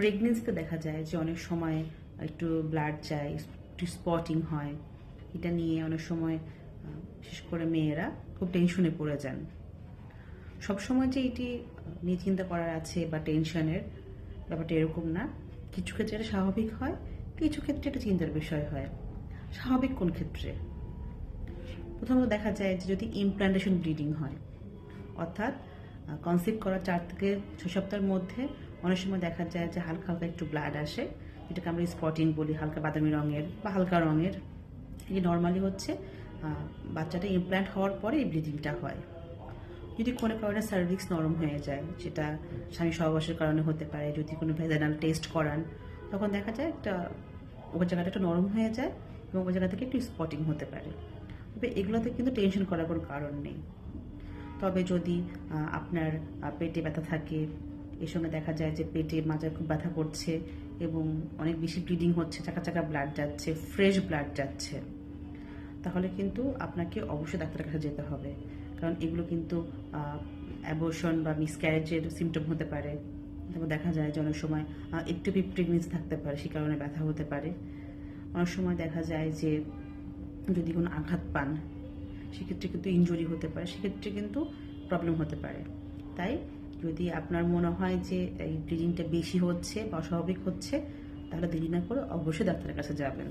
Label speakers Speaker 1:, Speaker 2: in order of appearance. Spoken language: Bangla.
Speaker 1: প্রেগনেন্সিতে দেখা যায় যে অনেক সময় একটু ব্লাড যায়, একটু স্পটিং হয়। এটা নিয়ে অনেক সময় বিশেষ করে মেয়েরা খুব টেনশনে পড়ে যান। সবসময় যে এটি নিয়ে চিন্তা করার আছে বা টেনশনের ব্যাপারটা এরকম না। কিছু ক্ষেত্রে এটা স্বাভাবিক হয়, কিছু ক্ষেত্রে এটা চিন্তার বিষয় হয়। স্বাভাবিক কোন ক্ষেত্রে? প্রথমত দেখা যায় যে যদি ইমপ্লান্টেশন ব্লিডিং হয়, অর্থাৎ কনসিভ করার চার থেকে ছ সপ্তাহের মধ্যে অনেক সময় দেখা যায় যে হালকা হালকা একটু ব্লাড আসে, যেটাকে আমরা স্পটিং বলি, হালকা বাদামি রঙের বা হালকা রঙের। এই নর্মালি হচ্ছে বাচ্চাটা ইমপ্ল্যান্ট হওয়ার পরে এই ব্লিডিংটা হয়। যদি কোনো কারণে সার্ভিক্স নরম হয়ে যায়, সেটা স্বামী সহবাসের কারণে হতে পারে, যদি কোনো ভেজানাল টেস্ট করান, তখন দেখা যায় একটা, ওই জায়গাটা একটু নরম হয়ে যায় এবং ওই জায়গা থেকে একটু স্পটিং হতে পারে। তবে এগুলোতে কিন্তু টেনশন করার কোনো কারণ নেই। তবে যদি আপনার পেটে ব্যথা থাকে, এর সঙ্গে দেখা যায় যে পেটে মাজায় খুব ব্যথা করছে এবং অনেক বেশি ব্লিডিং হচ্ছে, চাকা চাকা ব্লাড যাচ্ছে ফ্রেশ ব্লাড যাচ্ছে, তাহলে কিন্তু আপনাকে অবশ্যই ডাক্তারের কাছে যেতে হবে। কারণ এগুলো কিন্তু অ্যাবর্শন বা মিসক্যারেজের সিমটম হতে পারে। তারপর দেখা যায় যে অনেক সময় একটু প্রেগনেন্সি থাকতে পারে সে কারণে ব্যথা হতে পারে। অনেক সময় দেখা যায় যে যদি কোনো আঘাত পান সেক্ষেত্রে কিন্তু ইঞ্জুরি হতে পারে, সেক্ষেত্রে কিন্তু প্রবলেম হতে পারে। তাই যদি আপনার মনে হয় যে এই ব্লিডিংটা বেশি হচ্ছে বা অস্বাভাবিক হচ্ছে, তাহলে দেরি না করে অবশ্যই ডাক্তারের কাছে যাবেন।